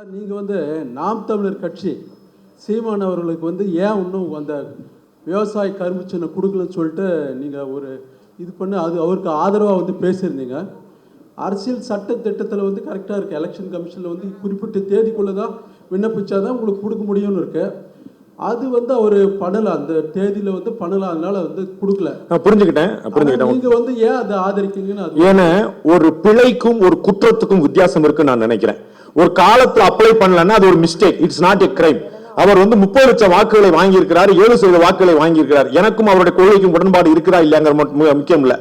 Sir நீங்கள் வந்து நாம் தமிழர் கட்சி சீமான் அவர்களுக்கு வந்து ஏன் இன்னும் அந்த விவசாய கரும்பு சின்ன கொடுக்கலன்னு சொல்லிட்டு நீங்கள் ஒரு இது பண்ணி அது அவருக்கு ஆதரவாக வந்து பேசியிருந்தீங்க. அரசியல் சட்ட திட்டத்தில் வந்து கரெக்டாக இருக்குது எலெக்ஷன் கமிஷனில் வந்து குறிப்பிட்ட தேதிக்குள்ளே தான் விண்ணப்பிச்சா தான் உங்களுக்கு கொடுக்க முடியும்னு இருக்கு. அது வந்து அவர் பண்ணலை. அந்த தேதியில் வந்து பண்ணலை அதனால வந்து கொடுக்கல. நான் புரிஞ்சுக்கிட்டேன். புரிஞ்சுக்கிட்டேன். நீங்கள் வந்து ஏன் அதை ஆதரிக்கீங்கன்னு ஏன்னா ஒரு பிழைக்கும் ஒரு குற்றத்துக்கும் வித்தியாசம் இருக்கு நான் நினைக்கிறேன். ஒரு காலத்தில் அப்ளை பண்ணலன்னா அது ஒரு mistake it's not a crime அவர் வந்து முப்பது லட்சம் வாக்குகளை வாங்கியிருக்கிறார் ஏழு சதவீத வாக்குகளை வாங்கியிருக்கிறார். எனக்கும் அவருடைய கொள்கைக்கும் உடன்பாடு இருக்கிறா இல்லையாங்கிற மட்டும் முக்கியம் இல்லை.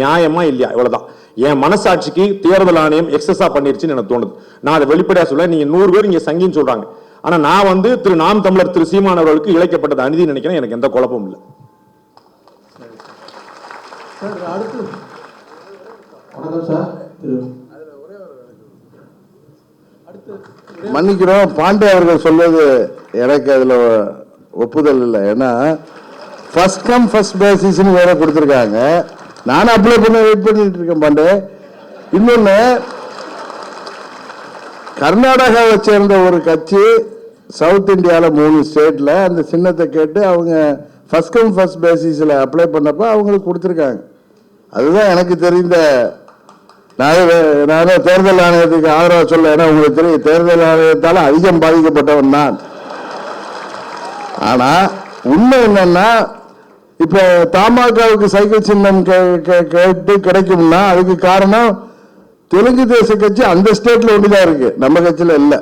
நியாயமா இல்லையா? இவ்வளவுதான். என் மனசாட்சிக்கு தேர்தல் ஆணையம் எக்ஸஸா பண்ணிருச்சுன்னு எனக்கு தோணுது. நான் அதை வெளிப்படையா சொல்ல நீங்க நூறு பேர் இங்க சங்கின்னு சொல்றாங்க. ஆனா நான் வந்து திரு நாம் தமிழர் திரு சீமான் அவர்களுக்கு இழைக்கப்பட்டது அநீதி நினைக்கிறேன். எனக்கு எந்த குழப்பமும் இல்லை. சார் அடுத்து. வணக்கம் சார். திரு மன்னிக்கிறோம் பாண்டே அவர்கள் சொல்வது எனக்கு அதில் ஒப்புதல் இல்லை. ஏன்னா ஃபர்ஸ்ட் கம் ஃபர்ஸ்ட் பேசிஸ்னு வேற கொடுத்துருக்காங்க. நானும் அப்ளை பண்ண வெயிட் பண்ணிட்டு இருக்கேன் பாண்டே. இன்னொன்று கர்நாடகாவை சேர்ந்த ஒரு கட்சி சவுத் இந்தியாவில் மூணு ஸ்டேட்டில் அந்த சின்னத்தை கேட்டு அவங்க ஃபர்ஸ்ட் கம் ஃபர்ஸ்ட் பேசிஸில் அப்ளை பண்ணப்போ அவங்களுக்கு கொடுத்துருக்காங்க. அதுதான் எனக்கு தெரிந்த நான் நான் தேர்தல் ஆணையத்துக்கு ஆதரவாக சொல்ல ஏன்னா உங்களுக்கு தெரியும் தேர்தல் ஆணையத்தால் அதிகம் பாதிக்கப்பட்டவன் தான் ஆனால் உண்மை என்னன்னா இப்போ தமாகவுக்கு சைக்கிள் சின்னம் கே- கேட்டு கிடைக்கும்னா அதுக்கு காரணம் தெலுங்கு தேச கட்சி அந்த ஸ்டேட்ல ஒன்றுதான் இருக்கு. நம்ம கட்சியில் இல்லை.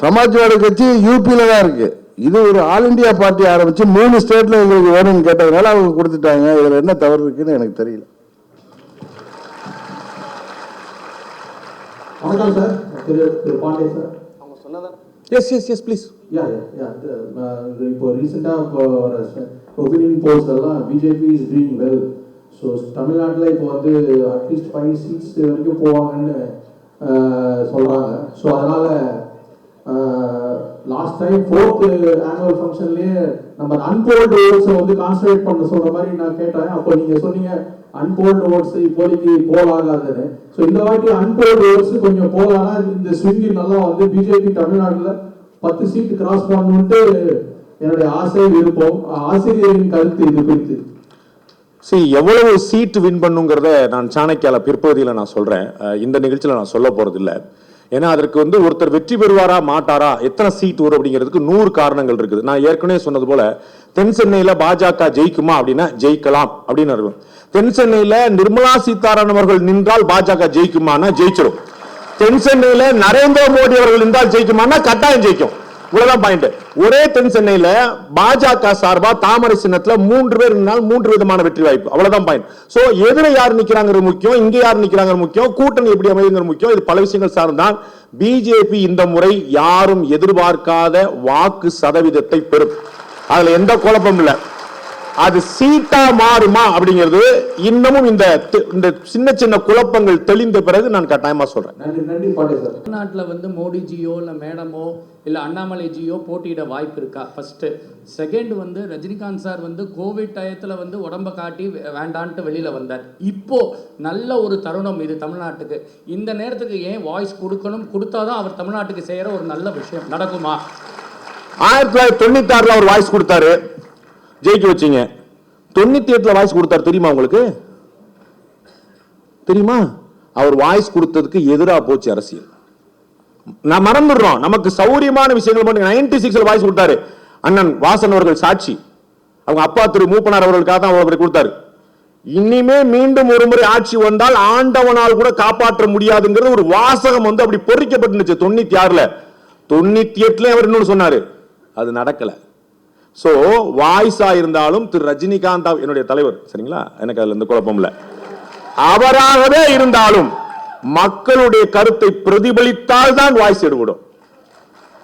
சமாஜ்வாடி கட்சி யூபியில தான் இருக்கு. இது ஒரு ஆல் இந்தியா பார்ட்டி ஆரம்பிச்சு மூணு ஸ்டேட்ல எங்களுக்கு வேணும்னு கேட்டதுனால அவங்க கொடுத்துட்டாங்க. இதுல என்ன தவறு இருக்குன்னு எனக்கு தெரியல. வணக்கம் சார். திரு திரு Pandey sir. Yes yes yes please yeah yeah இப்போ ரீசெண்டாக இப்போ வர ஒப்பீனியன் போல்ஸ் எல்லாம் BJP is doing well so தமிழ்நாட்டில் இப்போ வந்து அட்லீஸ்ட் ஃபைவ் சீட்ஸ் வரைக்கும் போவாங்கன்னு சொல்கிறாங்க ஸோ அதனால் லாஸ்ட் டைம் ஃபோர்த் ஆனுவல் ஃபங்க்ஷன்லேயே நம்ம அன்போல்டு ஓட்ஸை வந்து கான்சன்ட்ரேட் பண்ண சொல்கிற மாதிரி நான் கேட்டேன். அப்போ நீங்கள் சொன்னீங்க அன்போல்டு ஓட்ஸ் இப்போதைக்கு போல் ஆகாதுன்னு ஸோ இந்த வாட்டி அன்போல்டு ஓட்ஸ் கொஞ்சம் போலானா இந்த ஸ்விங்கி நல்லா வந்து பிஜேபி தமிழ்நாட்டில் பத்து சீட்டு கிராஸ் பண்ணணுன்ட்டு என்னுடைய ஆசை விருப்பம். ஆசிரியரின் கருத்து இது குறித்து. சரி எவ்வளவு சீட்டு வின் பண்ணுங்கிறத நான் சாணக்கியால பிற்பகுதியில் நான் சொல்கிறேன் இந்த நிகழ்ச்சியில் நான் சொல்ல போகிறதில்லை ஏன்னா அதற்கு வந்து ஒருத்தர் வெற்றி பெறுவாரா மாட்டாரா எத்தனை சீட் வரும் அப்படிங்கிறதுக்கு நூறு காரணங்கள் இருக்குது. நான் ஏற்கனவே சொன்னது போல தென் சென்னையில பாஜக ஜெயிக்குமா அப்படின்னா ஜெயிக்கலாம் அப்படின்னு இருக்கும் தென் சென்னையில நிர்மலா சீதாராமன் அவர்கள் நின்றால் பாஜக ஜெயிக்குமானா ஜெயிச்சிடும் தென் சென்னையில நரேந்திர மோடி அவர்கள் நின்றால் ஜெயிக்குமானா கட்டாயம் ஜெயிக்கும். இவ்வளவுதான் பாயிண்ட் ஒரே தென் சென்னையில பாஜக சார்பா தாமரை சின்னத்துல மூன்று பேர் இருந்தால் மூன்று விதமான வெற்றி வாய்ப்பு. அவ்வளவுதான் பாயிண்ட் சோ எதிர யார் நிக்கிறாங்கிறது முக்கியம் இங்க யார் நிக்கிறாங்க முக்கியம் கூட்டணி எப்படி அமையுங்கிற முக்கியம். இது பல விஷயங்கள் சார்ந்தான். பிஜேபி இந்த முறை யாரும் எதிர்பார்க்காத வாக்கு சதவீதத்தை பெறும். அதுல எந்த குழப்பம் இல்லை. அது சீட்டா மாறுமா அப்படிங்கிறது இன்னமும் இந்த இந்த சின்ன சின்ன குழப்பங்கள் தெளிந்த பிறகு நான் கட்டாயமா சொல்றேன். நன்றி நன்றி பாண்டே சார். தமிழ்நாட்டில் வந்து மோடிஜியோ இல்லை மேடமோ இல்லை அண்ணாமலைஜியோ போட்டியிட வாய்ப்பு இருக்கா? ஃபர்ஸ்ட்டு செகண்ட் வந்து ரஜினிகாந்த் சார் வந்து கோவிட் டயத்தில் வந்து உடம்ப காட்டி வேண்டான்ட்டு வெளியில் வந்தார். இப்போ நல்ல ஒரு தருணம் இது தமிழ்நாட்டுக்கு. இந்த நேரத்துக்கு ஏன் வாய்ஸ் கொடுக்கணும்? கொடுத்தாதான் அவர் தமிழ்நாட்டுக்கு செய்கிற ஒரு நல்ல விஷயம். நடக்குமா? ஆயிரத்தி தொள்ளாயிரத்தி தொண்ணூத்தி ஆறுல அவர் வாய்ஸ் கொடுத்தாரு. ஜெயிக்க வச்சீங்க. தொண்ணூத்தி எட்டுல வாய்ஸ் கொடுத்தாரு தெரியுமா உங்களுக்கு? தெரியுமா? அவர் வாய்ஸ் கொடுத்ததுக்கு எதிராக போச்சு அரசியல். நான் மறந்துடுறோம். நமக்கு சௌரியமான விஷயங்கள் மட்டும் நைன்டி சிக்ஸ்ல வாய்ஸ் கொடுத்தாரு. அண்ணன் வாசன் அவர்கள் சாட்சி. அவங்க அப்பா திரு மூப்பனார் அவர்களுக்காக தான் அவர் கொடுத்தாரு. இனிமே மீண்டும் ஒரு முறை ஆட்சி வந்தால் ஆண்டவனால் கூட காப்பாற்ற முடியாதுங்கிறது ஒரு வாசகம் வந்து அப்படி பொறிக்கப்பட்டுச்சு தொண்ணூத்தி ஆறுல. தொண்ணூத்தி எட்டுல அவர் இன்னொன்னு சொன்னாரு. அது நடக்கலை. சோ வாய்ஸா இருந்தாலும் திரு ரஜினிகாந்த் என்னுடைய தலைவர். சரிங்களா? எனக்கு அதுல எந்த குழப்பம் இல்ல. அவராகவே இருந்தாலும் மக்களுடைய கருத்தை பிரதிபலித்தால் தான் வாய்ஸ் எடுபடும்.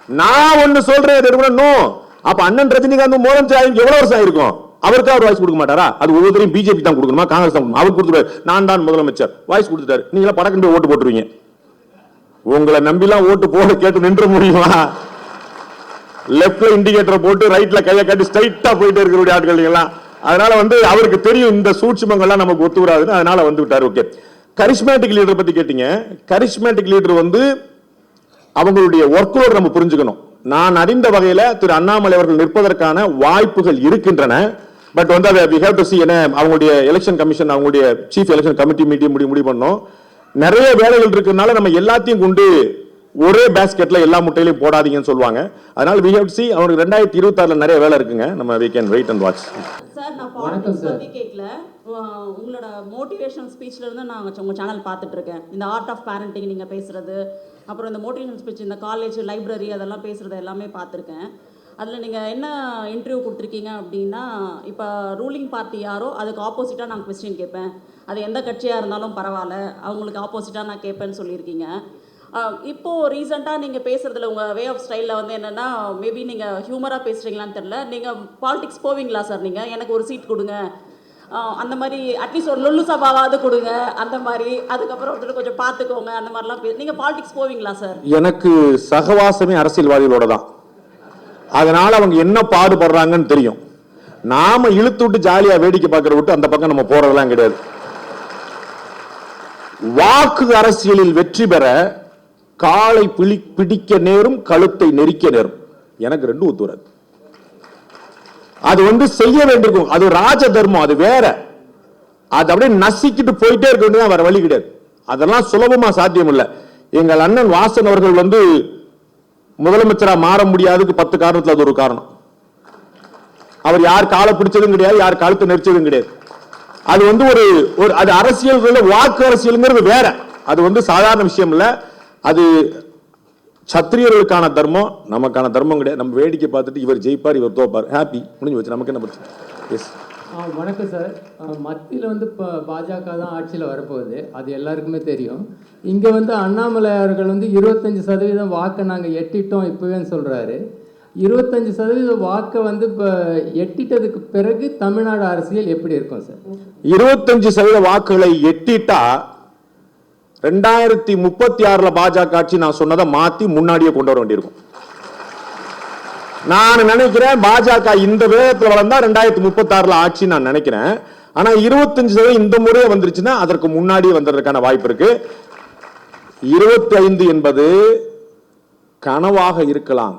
நான் ஒண்ணு சொல்றேன் அது எடுக்கணும் அப்ப அண்ணன் ரஜினிகாந்த் மோகன் சாய் எவ்வளவு வருஷம் ஆயிருக்கும்? அவருக்கு அவர் வாய்ஸ் கொடுக்க மாட்டாரா? அது ஒவ்வொருத்தரையும் பிஜேபி தான் கொடுக்கணுமா? காங்கிரஸ் தான் கொடுக்கணும்? அவர் கொடுத்துருவாரு. நான் தான் முதலமைச்சர். வாய்ஸ் கொடுத்துட்டாரு. நீங்க படக்கண்டு ஓட்டு போட்டுருவீங்க. உங்களை நம்பிலாம் ஓட்டு போட கேட்டு நின்ற முடியுமா? லெப்ட்ல இண்டிகேட்டர் போட்டு ரைட்ல கையை காட்டி ஸ்ட்ரைட்டா போயிட்டு இருக்கிற ஆட்கள் எல்லாம் அதனால வந்து அவருக்கு தெரியும் இந்த சூட்சமங்கள்லாம் நமக்கு ஒத்து வராதுன்னு அதனால வந்து விட்டார். ஓகே கரிஸ்மேட்டிக் லீடர் பத்தி கேட்டீங்க. கரிஸ்மேட்டிக் லீடர் வந்து அவங்களுடைய ஒர்க்லோட் நம்ம புரிஞ்சுக்கணும். நான் அறிந்த வகையில திரு அண்ணாமலை அவர்கள் நிற்பதற்கான வாய்ப்புகள் இருக்கின்றன. பட் வந்து அதை வி ஹேவ் டு சி என்ன அவங்களுடைய எலெக்ஷன் கமிஷன் அவங்களுடைய சீஃப் எலெக்ஷன் கமிட்டி மீட்டிங் முடிவு முடிவு பண்ணோம். நிறைய வேலைகள் இருக்கிறதுனால நம்ம எல்லாத்தையும் கொண்டு ஒரே பேஸ்கெட்ல எல்லா முட்டையிலையும் போடாதீங்கன்னு சொல்லுவாங்க. அதனால வி ஹேவ் சி அவருக்கு ரெண்டாயிரத்தி இருபத்தாறுல நிறைய வேலை இருக்குங்க. நம்ம we can wait and watch sir நான் வணக்கம் பாலிடிக்ஸ் சார். பற்றி கேட்கல உங்களோட மோட்டிவேஷனல் ஸ்பீச்ல இருந்து நான் உங்கள் சேனல் பார்த்துட்டு இருக்கேன் இந்த ஆர்ட் ஆஃப் பேரண்டிங் நீங்கள் பேசுறது அப்புறம் இந்த மோட்டிவேஷனல் ஸ்பீச் இந்த காலேஜ் லைப்ரரி அதெல்லாம் பேசுறது எல்லாமே பார்த்துருக்கேன். அதில் நீங்கள் என்ன இன்டர்வியூ கொடுத்துருக்கீங்க அப்படின்னா இப்போ ரூலிங் பார்ட்டி யாரோ அதுக்கு ஆப்போசிட்டாக நான் கொஸ்டின் கேட்பேன். அது எந்த கட்சியாக இருந்தாலும் பரவாயில்ல அவங்களுக்கு ஆப்போசிட்டாக நான் கேட்பேன்னு சொல்லியிருக்கீங்க. இப்போது ரீசெண்டாக நீங்கள் பேசுகிறதுல உங்கள் வே ஆஃப் ஸ்டைலில் வந்து என்னென்னா மேபி நீங்கள் ஹியூமராக பேசுகிறீங்களான்னு தெரில நீங்கள் பாலிடிக்ஸ் போவீங்களா சார் நீங்கள் எனக்கு ஒரு சீட் கொடுங்க. அந்த மாதிரி அட்லீஸ்ட் ஒரு லொல்லு சபாவாவது கொடுங்க. அந்த மாதிரி. அதுக்கப்புறம் ஒருத்தர் கொஞ்சம் பார்த்துக்கோங்க அந்த மாதிரிலாம் நீங்கள் பாலிடிக்ஸ் போவீங்களா சார் எனக்கு சகவாசமே அரசியல்வாதிகளோட தான். அதனால் அவங்க என்ன பாடுபடுறாங்கன்னு தெரியும். நாம இழுத்து விட்டு ஜாலியாக வேடிக்கை பார்க்கற விட்டு அந்த பக்கம் நம்ம போறதெல்லாம் கிடையாது. வாக்கு அரசியலில் வெற்றி பெற காலை பிடி பிடிக்க நேரும் கழுத்தை நெரிக்க நேரும். எனக்கு ரெண்டும் ஒத்துவராது. அது வந்து செய்ய வேண்டியிருக்கும். அது ராஜ தர்மம் அது வேற. அது அப்படியே நசிக்கிட்டு போயிட்டே இருக்க வேண்டியது வேற வழி கிடையாது. அதெல்லாம் சுலபமா சாத்தியம் இல்லை எங்கள் அண்ணன் வாசன் அவர்கள் வந்து முதலமைச்சரா மாற முடியாதுக்கு பத்து காரணத்தில் அது ஒரு காரணம். அவர் யார் காலை பிடிச்சதும் கிடையாது யார் கழுத்தை நெரிச்சதும் கிடையாது. அது வந்து ஒரு ஒரு அது அரசியல் வாக்கு அரசியல்ங்கிறது வேற. அது வந்து சாதாரண விஷயம் இல்லை அது சத்திரியர்களுக்கான தர்மம் நமக்கான தர்மம் கிடையாது. நம்ம வேடிக்கை பார்த்துட்டு இவர் ஜெயிப்பார் இவர் தோப்பார். ஹாப்பி முடிஞ்சு வச்சு நமக்கு என்ன பிரச்சனை? எஸ் வணக்கம் சார். மத்தியில் வந்து இப்போ பாஜக தான் ஆட்சியில் வரப்போகுது. அது எல்லாருக்குமே தெரியும். இங்கே வந்து அண்ணாமலை அவர்கள் வந்து இருபத்தஞ்சி சதவீதம் வாக்கை நாங்கள் எட்டிட்டோம் இப்போவேன்னு சொல்கிறாரு இருபத்தஞ்சி சதவீத வாக்கை வந்து இப்போ எட்டிட்டதுக்கு பிறகு தமிழ்நாடு அரசியல் எப்படி இருக்கும் சார்? இருபத்தஞ்சு சதவீத வாக்குகளை எட்டிட்டா ரெண்டாயிரத்தி முப்பத்தி ஆறுல பாஜக ஆட்சி நான் சொன்னதை மாத்தி முன்னாடியே கொண்டு வர வேண்டியிருக்கும். நான் நினைக்கிறேன் பாஜக இந்த வேகத்தில் வளர்ந்தா ரெண்டாயிரத்தி முப்பத்தி ஆறுல ஆட்சி நான் நினைக்கிறேன். ஆனா இருபத்தஞ்சு சதவீதம் இந்த முறையே வந்துருச்சுன்னா அதற்கு முன்னாடியே வந்ததற்கான வாய்ப்பு இருக்கு. இருபத்தி ஐந்து என்பது கனவாக இருக்கலாம்.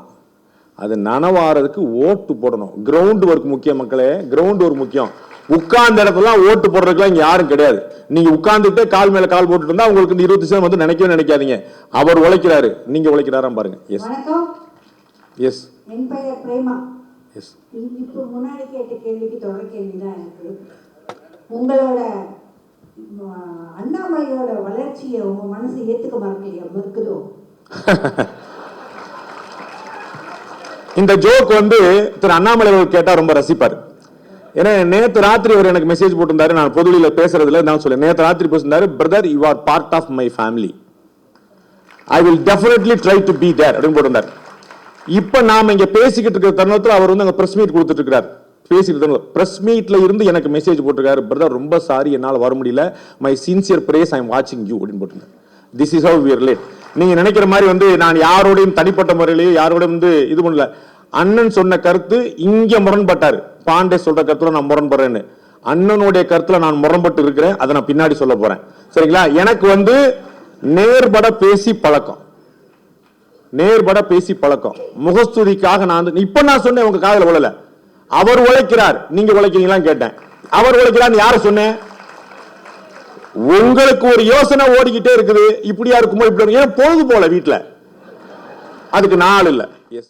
அது நனவாறதுக்கு ஓட்டு போடணும். கிரவுண்ட் ஒர்க் முக்கியம் மக்களே. கிரவுண்ட் ஒர்க் முக்கியம். உட்கார்ந்த இடத்துலாம் ஓட்டு போடுறதுக்குலாம் இங்க யாரும் கிடையாது. நீங்க உட்கார்ந்துட்டே கால் மேல கால் போட்டுட்டு இருந்தா உங்களுக்கு இந்த இருபத்தி சதவீதம் வந்து நினைக்கவே நினைக்காதீங்க. அவர் உழைக்கிறாரு. நீங்க உழைக்கிறாராம் பாருங்க. S S Prema. எஸ் இப்போ முன்னாடி கேட்ட கேள்விக்கு தொடர் கேள்வி தான் எனக்கு உங்களோட அண்ணாமலையோட வளர்ச்சியை உங்க மனசு ஏத்துக்க மறக்கலையா? மறுக்குதோ? இந்த ஜோக் வந்து திரு அண்ணாமலை கேட்டா ரொம்ப ரசிப்பார். ஏன்னா நேற்று ராத்திரி அவர் எனக்கு மெசேஜ் போட்டிருந்தாரு. நான் பொதுவில் பேசுறதுல நான் சொல்ல நேற்று ராத்திரி பேசியிருந்தாரு brother you are part of my family I will definitely try to be there அப்படின்னு போட்டிருந்தார். இப்போ நாம் இங்கே பேசிக்கிட்டு இருக்கிற தருணத்தில் அவர் வந்து அங்கே ப்ரெஸ் மீட் கொடுத்துட்டு இருக்கிறார் பேசிட்டு தருணம் பிரஸ் இருந்து எனக்கு மெசேஜ் போட்டிருக்காரு. பிரதர் ரொம்ப சாரி என்னால் வர முடியல. My sincere prayers I am வாட்சிங் யூ அப்படின்னு போட்டிருந்தார். This is how we're late நீங்கள் நினைக்கிற மாதிரி வந்து நான் யாரோடையும் தனிப்பட்ட முறையிலேயே யாரோடையும் வந்து இது பண்ணல. அண்ணன் சொன்ன கருத்து இங்கே முரண்பட்டார். பாண்டே சொல்ற கருத்துல நான் முரண்படுறேன்னு. அண்ணனுடைய கருத்துல நான் முரண்பட்டு இருக்கிறேன். அதை நான் பின்னாடி சொல்ல போறேன். சரிங்களா? எனக்கு வந்து நேர்பட பேசி பழக்கம். நேர்பட பேசி பழக்கம். முகஸ்துதிக்காக நான் வந்து- இப்ப நான் சொன்னேன் உங்க காதல உழல அவர் உழைக்கிறார். நீங்க உழைக்கிறீங்களா கேட்டேன். அவர் உழைக்கிறார் யார சொன்னேன்? உங்களுக்கு ஒரு யோசனை ஓடிக்கிட்டே இருக்குது. இப்படியா இருக்குமோ இப்படி ஏன் பொழுது போல வீட்டுல? அதுக்கு நாள் இல்ல. எஸ்